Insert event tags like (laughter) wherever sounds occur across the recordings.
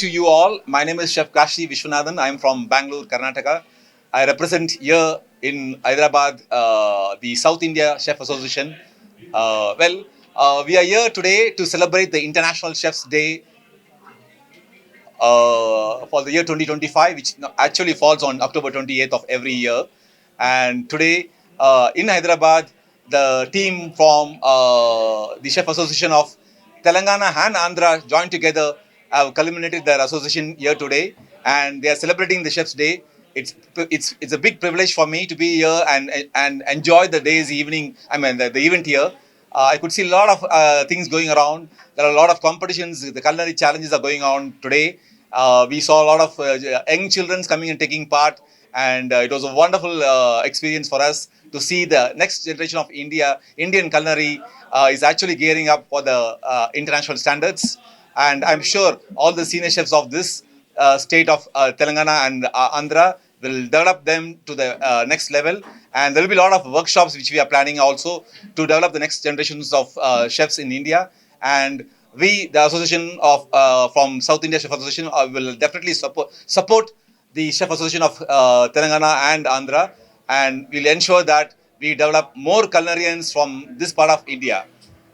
to you all. My name is Chef Kashi Vishwanathan. I am from Bangalore, Karnataka. I represent here in Hyderabad uh, the South India Chef Association. Uh, well, uh, we are here today to celebrate the International Chefs Day uh, for the year 2025, which actually falls on October 28th of every year. And today uh, in Hyderabad, the team from uh, the Chef Association of Telangana and Andhra joined together have culminated their association here today, and they are celebrating the Chef's Day. It's it's it's a big privilege for me to be here and and enjoy the day's evening. I mean the, the event here. Uh, I could see a lot of uh, things going around. There are a lot of competitions. The culinary challenges are going on today. Uh, we saw a lot of uh, young children coming and taking part, and uh, it was a wonderful uh, experience for us to see the next generation of India, Indian culinary, uh, is actually gearing up for the uh, international standards. And I'm sure all the senior chefs of this uh, state of uh, Telangana and uh, Andhra will develop them to the uh, next level. And there will be a lot of workshops which we are planning also to develop the next generations of uh, chefs in India. And we, the association of uh, from South India Chef Association, uh, will definitely support support the Chef Association of uh, Telangana and Andhra, and we'll ensure that we develop more culinarians from this part of India.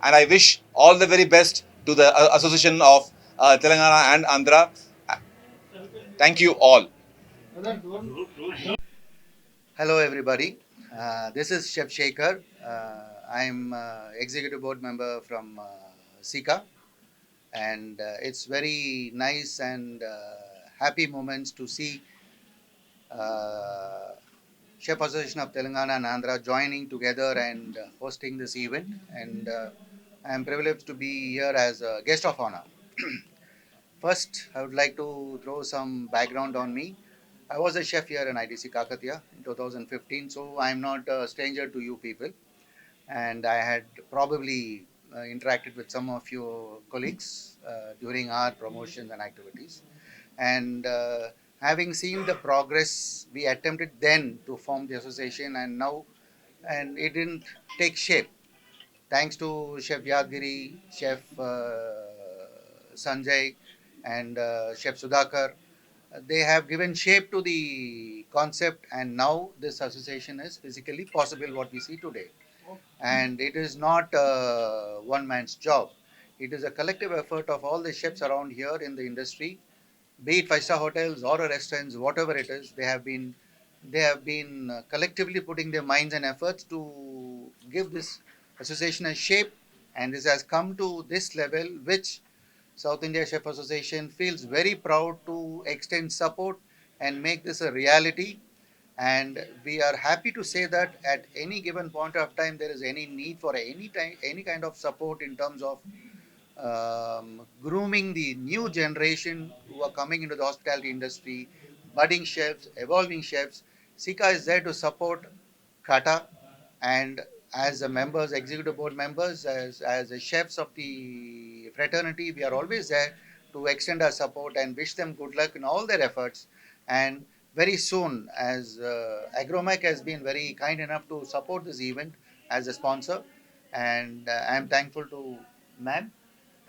And I wish all the very best to the uh, Association of uh, Telangana and Andhra. Thank you all. Hello, everybody. Uh, this is Chef Shekhar. Uh, I'm uh, executive board member from uh, Sika, and uh, it's very nice and uh, happy moments to see uh, Chef Association of Telangana and Andhra joining together and uh, hosting this event. And uh, I'm privileged to be here as a guest of honor. (clears throat) First, I would like to throw some background on me. I was a chef here in IDC Kakatiya in 2015, so I'm not a stranger to you people. And I had probably uh, interacted with some of your colleagues uh, during our promotions and activities. And uh, having seen the progress, we attempted then to form the association, and now, and it didn't take shape. Thanks to Chef Yadgiri, Chef uh, Sanjay, and uh, Chef Sudhakar, they have given shape to the concept and now this association is physically possible what we see today. And it is not uh, one man's job. It is a collective effort of all the chefs around here in the industry be it five star hotels or restaurants whatever it is they have been they have been collectively putting their minds and efforts to give this association a shape and this has come to this level which South India Chef Association feels very proud to extend support and make this a reality. And we are happy to say that at any given point of time, there is any need for any time, any kind of support in terms of um, grooming the new generation who are coming into the hospitality industry, budding chefs, evolving chefs. Sika is there to support Kata and as a members, executive board members, as, as the chefs of the fraternity, we are always there to extend our support and wish them good luck in all their efforts. And very soon, as uh, Agromec has been very kind enough to support this event as a sponsor, and uh, I am thankful to ma'am.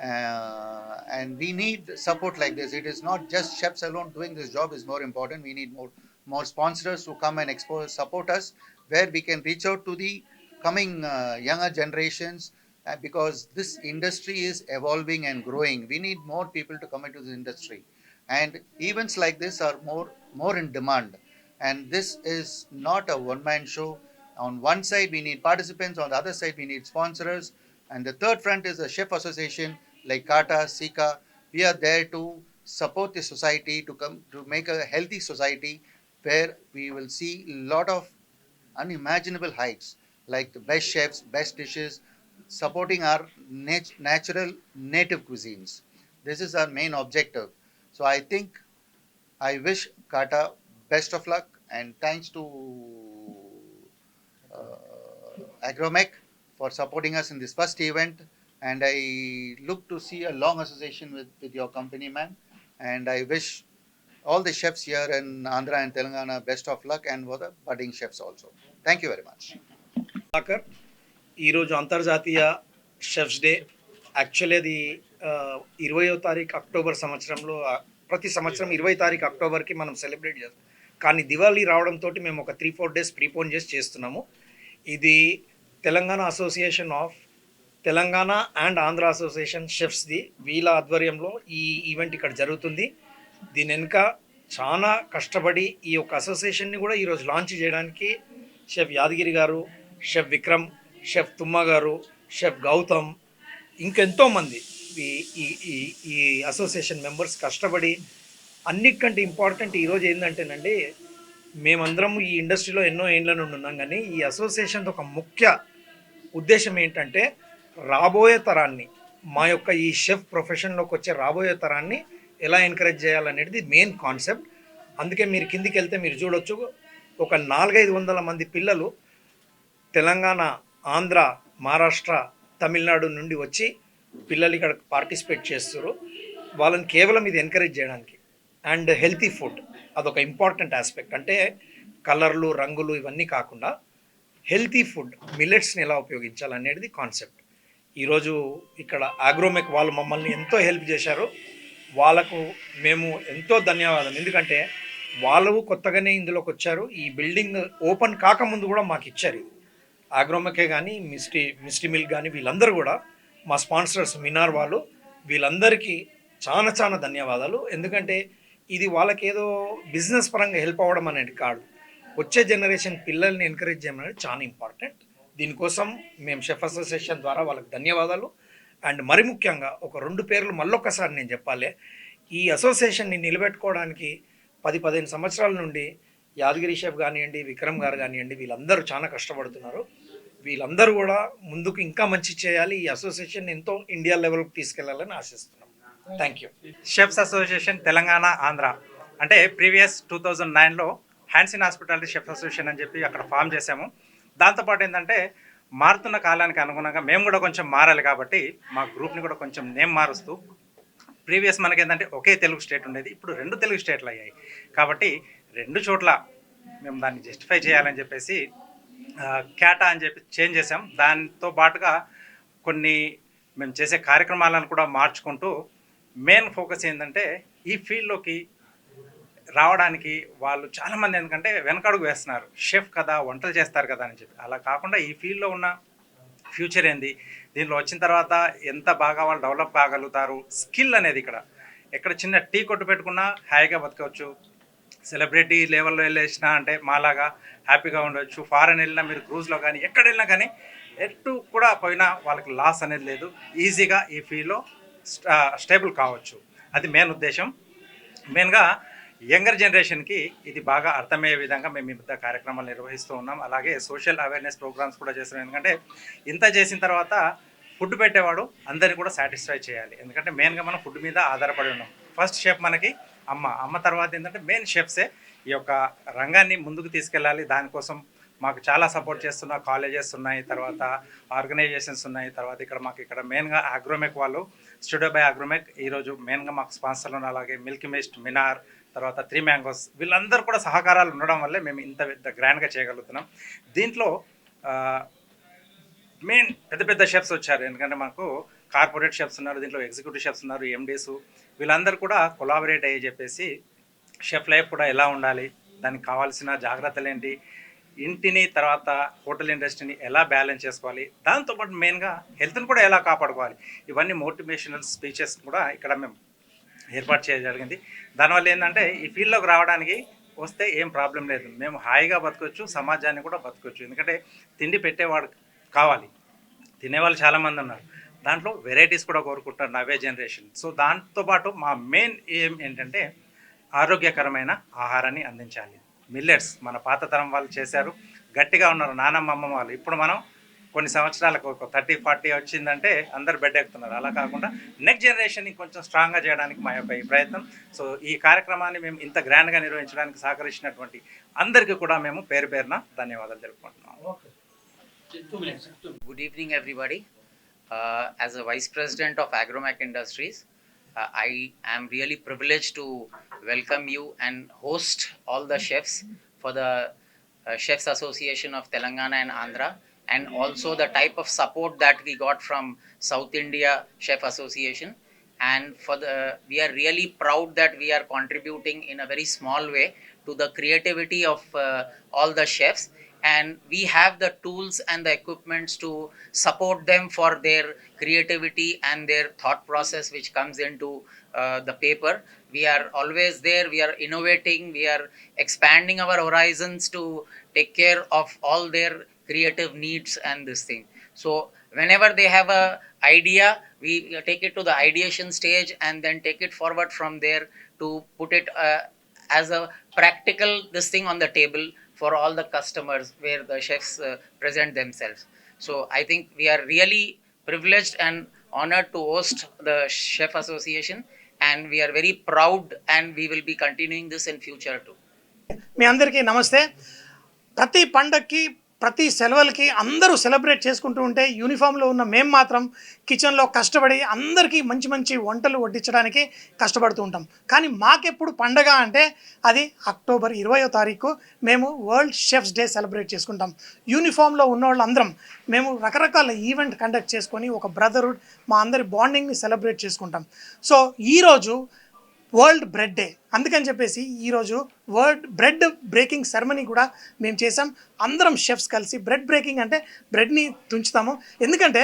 Uh, and we need support like this. It is not just chefs alone doing this job is more important. We need more more sponsors to come and expose, support us, where we can reach out to the coming uh, younger generations uh, because this industry is evolving and growing. We need more people to come into this industry, and events like this are more more in demand. And this is not a one-man show. On one side, we need participants. On the other side, we need sponsors. And the third front is the chef association like Kata, Sika. We are there to support the society to come to make a healthy society where we will see a lot of unimaginable heights like the best chefs, best dishes, supporting our nat- natural native cuisines. This is our main objective. So I think I wish Kata best of luck and thanks to uh, Agromec for supporting us in this first event. And I look to see a long association with, with your company, ma'am. And I wish all the chefs here in Andhra and Telangana best of luck and for the budding chefs also. Thank you very much. Sudhakar ఈరోజు అంతర్జాతీయ chefs day actually అది ఇరవయో తారీఖు October సంవత్సరంలో ప్రతి సంవత్సరం ఇరవై తారీఖు అక్టోబర్కి మనం సెలబ్రేట్ చేస్తాం. కానీ దివాళీ రావడంతో మేము ఒక త్రీ ఫోర్ డేస్ ప్రీపోన్ చేసి చేస్తున్నాము. ఇది Telangana association of Telangana and Andhra association షెఫ్స్ది వీళ్ళ ఆధ్వర్యంలో ఈ ఈవెంట్ ఇక్కడ జరుగుతుంది. దీని వెనుక చాలా కష్టపడి ఈ యొక్క అసోసియేషన్ని కూడా ఈరోజు లాంచ్ చేయడానికి షెఫ్ యాదగిరి గారు షెఫ్ విక్రమ్ షెఫ్ తుమ్మ గారు షెఫ్ గౌతమ్ ఇంకెంతోమంది ఈ ఈ ఈ ఈ అసోసియేషన్ మెంబర్స్ కష్టపడి అన్నిటికంటే ఇంపార్టెంట్ ఈరోజు ఏంటంటేనండి మేమందరం ఈ ఇండస్ట్రీలో ఎన్నో ఏండ్ల నుండి ఉన్నాం కానీ ఈ అసోసియేషన్ ఒక ముఖ్య ఉద్దేశం ఏంటంటే రాబోయే తరాన్ని మా యొక్క ఈ షెఫ్ ప్రొఫెషన్లోకి వచ్చే రాబోయే తరాన్ని ఎలా ఎంకరేజ్ చేయాలనేది మెయిన్ కాన్సెప్ట్. అందుకే మీరు కిందికి వెళ్తే మీరు చూడొచ్చు ఒక నాలుగైదు వందల మంది పిల్లలు తెలంగాణ ఆంధ్ర మహారాష్ట్ర తమిళనాడు నుండి వచ్చి పిల్లలు ఇక్కడ పార్టిసిపేట్ చేస్తారు వాళ్ళని కేవలం ఇది ఎంకరేజ్ చేయడానికి. అండ్ హెల్తీ ఫుడ్ అదొక ఇంపార్టెంట్ ఆస్పెక్ట్. అంటే కలర్లు రంగులు ఇవన్నీ కాకుండా హెల్తీ ఫుడ్ మిల్లెట్స్ని ఎలా ఉపయోగించాలనేది కాన్సెప్ట్. ఈరోజు ఇక్కడ ఆగ్రోమెక్ వాళ్ళు మమ్మల్ని ఎంతో హెల్ప్ చేశారు. వాళ్ళకు మేము ఎంతో ధన్యవాదం. ఎందుకంటే వాళ్ళు కొత్తగానే ఇందులోకి వచ్చారు. ఈ బిల్డింగ్ ఓపెన్ కాకముందు కూడా మాకు ఇచ్చారు. ఇది ఆగ్రోమకే కానీ మిస్టీ మిస్టీ మిల్క్ కానీ వీళ్ళందరూ కూడా మా స్పాన్సర్స్ మినార్ వాళ్ళు వీళ్ళందరికీ చాలా చాలా ధన్యవాదాలు. ఎందుకంటే ఇది వాళ్ళకి ఏదో బిజినెస్ పరంగా హెల్ప్ అవ్వడం అనేది కాదు. వచ్చే జనరేషన్ పిల్లల్ని ఎంకరేజ్ చేయడం అనేది చాలా ఇంపార్టెంట్. దీనికోసం మేము షెఫ్ అసోసియేషన్ ద్వారా వాళ్ళకి ధన్యవాదాలు. అండ్ మరి ముఖ్యంగా ఒక రెండు పేర్లు మళ్ళొక్కసారి నేను చెప్పాలి. ఈ అసోసియేషన్ని నిలబెట్టుకోవడానికి పది పదిహేను సంవత్సరాల నుండి యాదగిరి షెఫ్ కానివ్వండి విక్రమ్ గారు కానివ్వండి వీళ్ళందరూ చాలా కష్టపడుతున్నారు. వీళ్ళందరూ కూడా ముందుకు ఇంకా మంచి చేయాలి. ఈ అసోసియేషన్ ఎంతో ఇండియా లెవెల్కి తీసుకెళ్ళాలని ఆశిస్తున్నాం. Thank you chefs association Telangana Andhra. అంటే ప్రీవియస్ టూ థౌజండ్ నైన్లో హ్యాండ్సిన్ హాస్పిటాలిటీ షెఫ్స్ అసోసియేషన్ అని చెప్పి అక్కడ ఫామ్ చేశాము. దాంతోపాటు ఏంటంటే మారుతున్న కాలానికి అనుగుణంగా మేము కూడా కొంచెం మారాలి కాబట్టి మా గ్రూప్ని కూడా కొంచెం నేమ్ మారుస్తూ ప్రీవియస్ మనకి ఏంటంటే ఒకే తెలుగు స్టేట్ ఉండేది. ఇప్పుడు రెండు తెలుగు స్టేట్లు అయ్యాయి. కాబట్టి రెండు చోట్ల మేము దాన్ని జస్టిఫై చేయాలని చెప్పేసి క్యాటా అని చెప్పి చేంజ్ చేసాం దాంతో పాటుగా కొన్ని మేము చేసే కార్యక్రమాలను కూడా మార్చుకుంటూ మెయిన్ ఫోకస్ ఏంటంటే ఈ ఫీల్డ్లోకి రావడానికి వాళ్ళు చాలామంది ఎందుకంటే వెనకడుగు వేస్తున్నారు. షెఫ్ కదా వంటలు చేస్తారు కదా అని చెప్పి. అలా కాకుండా ఈ ఫీల్డ్లో ఉన్న ఫ్యూచర్ ఏంది? దీనిలో వచ్చిన తర్వాత ఎంత బాగా వాళ్ళు డెవలప్ కాగలుగుతారు? స్కిల్ అనేది ఇక్కడ. ఎక్కడ చిన్న టీ కొట్టు పెట్టుకున్నా హాయిగా బతకవచ్చు. సెలబ్రిటీ లెవెల్లో వెళ్ళేసినా అంటే మాలాగా హ్యాపీగా ఉండొచ్చు. ఫారెన్ వెళ్ళినా మీరు క్రూజ్లో కానీ ఎక్కడ వెళ్ళినా కానీ ఎటు కూడా పోయినా వాళ్ళకి లాస్ అనేది లేదు. ఈజీగా ఈ ఫీల్డ్లో స్టేబుల్ కావచ్చు. అది మెయిన్ ఉద్దేశం. మెయిన్గా యంగర్ జనరేషన్కి ఇది బాగా అర్థమయ్యే విధంగా మేము ఇంత పెద్ద కార్యక్రమాలు నిర్వహిస్తూ ఉన్నాం. అలాగే సోషల్ అవేర్నెస్ ప్రోగ్రామ్స్ కూడా చేస్తున్నాం. ఎందుకంటే ఇంత చేసిన తర్వాత ఫుడ్ పెట్టేవాడు అందరినీ కూడా సాటిస్ఫై చేయాలి. ఎందుకంటే మెయిన్గా మనం ఫుడ్ మీద ఆధారపడి ఉన్నాం. ఫస్ట్ షెఫ్ మనకి అమ్మ అమ్మ తర్వాత ఏంటంటే మెయిన్ షెఫ్సే ఈ యొక్క రంగాన్ని ముందుకు తీసుకెళ్ళాలి. దానికోసం మాకు చాలా సపోర్ట్ చేస్తున్న కాలేజెస్ ఉన్నాయి తర్వాత ఆర్గనైజేషన్స్ ఉన్నాయి తర్వాత ఇక్కడ మాకు ఇక్కడ మెయిన్గా అగ్రోమెక్ వాళ్ళు స్టూడియో బై అగ్రోమెక్ ఈరోజు మెయిన్గా మాకు స్పాన్సర్లు ఉన్న అలాగే మిల్క్ మిస్ట్ మినార్ తర్వాత త్రీ మ్యాంగోస్ వీళ్ళందరూ కూడా సహకారాలు ఉండడం వల్లే మేము ఇంత పెద్ద గ్రాండ్గా చేయగలుగుతున్నాం. దీంట్లో మెయిన్ పెద్ద పెద్ద షెఫ్స్ వచ్చారు. ఎందుకంటే మాకు కార్పొరేట్ షెఫ్స్ ఉన్నారు దీంట్లో ఎగ్జిక్యూటివ్ షెఫ్స్ ఉన్నారు ఎండీస్. వీళ్ళందరూ కూడా కొలాబరేట్ అయ్యి చెప్పేసి షెఫ్ లైఫ్ కూడా ఎలా ఉండాలి దానికి కావాల్సిన జాగ్రత్తలు ఏంటి ఇంటిని తర్వాత హోటల్ ఇండస్ట్రీని ఎలా బ్యాలెన్స్ చేసుకోవాలి దాంతోపాటు మెయిన్గా హెల్త్ని కూడా ఎలా కాపాడుకోవాలి ఇవన్నీ మోటివేషనల్ స్పీచెస్ కూడా ఇక్కడ మేము ఏర్పాటు చేయడం జరిగింది. దానివల్ల ఏంటంటే ఈ ఫీల్డ్లోకి రావడానికి వస్తే ఏం ప్రాబ్లం లేదు. మేము హాయిగా బతకొచ్చు సమాజాన్ని కూడా బతకొచ్చు. ఎందుకంటే తిండి పెట్టేవాడు కావాలి. తినేవాళ్ళు చాలామంది ఉన్నారు. దాంట్లో వెరైటీస్ కూడా కోరుకుంటారు నవే జనరేషన్. సో దాంతోపాటు మా మెయిన్ ఏం ఏంటంటే ఆరోగ్యకరమైన ఆహారాన్ని అందించాలి. మిల్లెట్స్ మన పాత తరం వాళ్ళు చేశారు. గట్టిగా ఉన్నారు నానమ్మ అమ్మమ్మ వాళ్ళు. ఇప్పుడు మనం కొన్ని సంవత్సరాలకు ఒక థర్టీ ఫార్టీ వచ్చిందంటే అందరు బెడ్ ఎక్కుతున్నారు. అలా కాకుండా నెక్స్ట్ జనరేషన్ని కొంచెం స్ట్రాంగ్గా చేయడానికి మా యొక్క ఈ ప్రయత్నం. సో ఈ కార్యక్రమాన్ని మేము ఇంత గ్రాండ్గా నిర్వహించడానికి సహకరించినటువంటి అందరికీ కూడా మేము పేరు పేరున ధన్యవాదాలు తెలుపుకుంటున్నాం. Good evening, everybody. Uh, as a Vice President of Agromac Industries, uh, I am really privileged to welcome you and host all the chefs for the uh, Chefs Association of Telangana and Andhra, and also the type of support that we got from South India Chef Association. and for the we are really proud that we are contributing in a very small way to the creativity of uh, all the chefs and we have the tools and the equipments to support them for their creativity and their thought process which comes into uh, the paper. We are always there. We are innovating. We are expanding our horizons to take care of all their creative needs and this thing. So whenever they have a idea we take it to the ideation stage and then take it forward from there to put it uh, as a practical this thing on the table for all the customers where the chefs uh, present themselves so i think we are really privileged and honored to host the chef association and we are very proud and we will be continuing this in future too మీ అందరికీ నమస్తే ప్రతి పండక్కి ప్రతి సెలవులకి అందరూ celebrate చేసుకుంటూ ఉంటే యూనిఫామ్లో ఉన్న మేము మాత్రం కిచెన్లో కష్టపడి అందరికీ మంచి మంచి వంటలు వడ్డించడానికి కష్టపడుతూ ఉంటాం. కానీ మాకెప్పుడు పండగ అంటే అది అక్టోబర్ ఇరవయో తారీఖు మేము వరల్డ్ షెఫ్స్ డే సెలబ్రేట్ చేసుకుంటాం. యూనిఫామ్లో ఉన్న వాళ్ళందరం మేము రకరకాల ఈవెంట్ కండక్ట్ చేసుకొని ఒక బ్రదర్హుడ్ మా అందరి బాండింగ్ని సెలబ్రేట్ చేసుకుంటాం. సో ఈరోజు వరల్డ్ బ్రెడ్ డే. అందుకని చెప్పేసి ఈరోజు వరల్డ్ బ్రెడ్ బ్రేకింగ్ సెరమనీ కూడా మేము చేసాం అందరం షెఫ్స్ కలిసి బ్రెడ్ బ్రేకింగ్ అంటే బ్రెడ్ని తుంచుతాము. ఎందుకంటే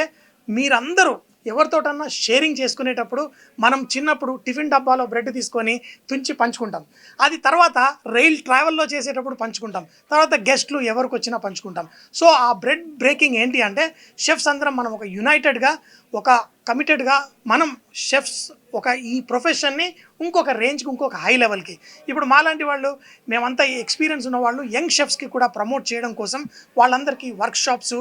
మీరందరూ ఎవరితోటన్నా షేరింగ్ చేసుకునేటప్పుడు మనం చిన్నప్పుడు టిఫిన్ డబ్బాలో బ్రెడ్ తీసుకొని తుంచి పంచుకుంటాం. అది తర్వాత రైల్ ట్రావెల్లో చేసేటప్పుడు పంచుకుంటాం. తర్వాత గెస్ట్లు ఎవరికి వచ్చినా పంచుకుంటాం. సో ఆ బ్రెడ్ బ్రేకింగ్ ఏంటి అంటే షెఫ్స్ అందరం మనం ఒక యునైటెడ్గా ఒక కమిటెడ్గా మనం షెఫ్స్ ఒక ఈ ప్రొఫెషన్ని ఇంకొక రేంజ్కి ఇంకొక హై లెవెల్కి ఇప్పుడు మాలాంటి వాళ్ళు మేమంతా ఎక్స్పీరియన్స్ ఉన్న వాళ్ళు యంగ్ షెఫ్స్కి కూడా ప్రమోట్ చేయడం కోసం వాళ్ళందరికీ వర్క్షాప్స్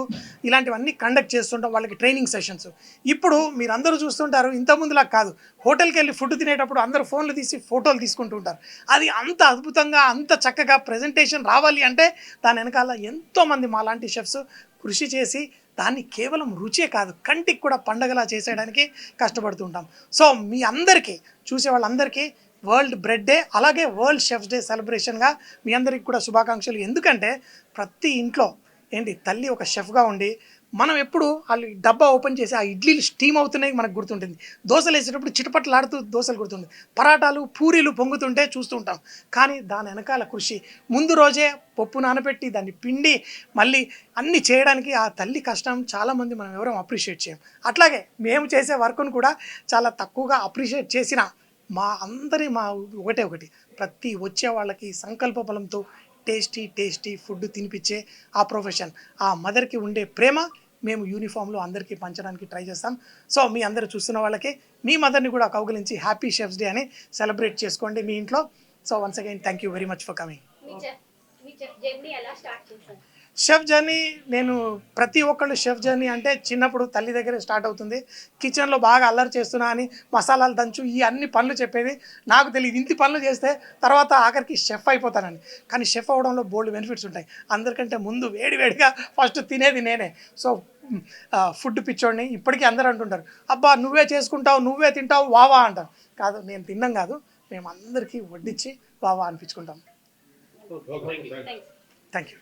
ఇలాంటివన్నీ కండక్ట్ చేస్తుంటాం వాళ్ళకి ట్రైనింగ్ సెషన్స్ ఇప్పుడు మీరు అందరూ చూస్తుంటారు ఇంతకుముందులా కాదు. హోటల్కి వెళ్ళి ఫుడ్ తినేటప్పుడు అందరూ ఫోన్లు తీసి ఫోటోలు తీసుకుంటూ ఉంటారు. అది అంత అద్భుతంగా అంత చక్కగా ప్రజెంటేషన్ రావాలి అంటే దాని వెనకాల ఎంతోమంది మాలాంటి షెఫ్స్ కృషి చేసి దాన్ని కేవలం రుచే కాదు కంటికి కూడా పండగలా చేసేయడానికి కష్టపడుతుంటాం సో మీ అందరికీ చూసే వాళ్ళందరికీ వరల్డ్ బ్రెడ్ డే అలాగే వరల్డ్ షెఫ్స్ డే సెలబ్రేషన్గా మీ అందరికీ కూడా శుభాకాంక్షలు. ఎందుకంటే ప్రతి ఇంట్లో ఏంటి తల్లి ఒక షెఫ్గా ఉండి మనం ఎప్పుడు వాళ్ళు డబ్బా ఓపెన్ చేసి ఆ ఇడ్లీలు స్టీమ్ అవుతున్నాయి మనకు గుర్తుంటుంది. దోశలు వేసేటప్పుడు చిటపట్లాడుతూ దోశలు గుర్తుంది పరాటాలు పూరీలు పొంగుతుంటే చూస్తూ ఉంటాం. కానీ దాని వెనకాల కృషి. ముందు రోజే పప్పు నానబెట్టి దాన్ని పిండి మళ్ళీ అన్ని చేయడానికి ఆ తల్లి కష్టం చాలామంది మనం ఎవరం అప్రిషియేట్ చేయం. అట్లాగే మేము చేసే వర్క్ను కూడా చాలా తక్కువగా అప్రిషియేట్ చేసిన మా అందరి మా ఒకటే ఒకటి. ప్రతి వచ్చే వాళ్ళకి సంకల్ప బలంతో టేస్టీ టేస్టీ ఫుడ్ తినిపించే ఆ ప్రొఫెషన్. ఆ మదర్కి ఉండే ప్రేమ మేము యూనిఫామ్లో అందరికీ పంచడానికి ట్రై చేస్తాం. సో మీ అందరు చూస్తున్న వాళ్ళకి మీ మదర్ని కూడా కౌగిలించి హ్యాపీ షెఫ్స్ డే అని సెలబ్రేట్ చేసుకోండి మీ ఇంట్లో. So once again thank you very much for coming chef journey నేను ప్రతి ఒక్కళ్ళు షెఫ్ జర్నీ అంటే చిన్నప్పుడు తల్లి దగ్గరే స్టార్ట్ అవుతుంది. కిచెన్లో బాగా అల్లరి చేస్తున్నా అని మసాలాలు దంచు ఈ అన్ని పనులు చెప్పేది. నాకు తెలియదు ఇంటి పనులు చేస్తే తర్వాత ఆఖరికి షెఫ్ అయిపోతానని. కానీ షెఫ్ అవడంలో బోల్డ్ బెనిఫిట్స్ ఉంటాయి. అందరికంటే ముందు వేడి వేడిగా ఫస్ట్ తినేది నేనే. సో ఫుడ్ పిచ్చోడిని ఇప్పటికీ అందరూ అంటుంటారు. అబ్బా నువ్వే చేసుకుంటావు నువ్వే తింటావు వావా అంటారు. కాదు నేను తిన్నాం కాదు మేము అందరికీ వడ్డించి వావా అనిపించుకుంటాం. Thank you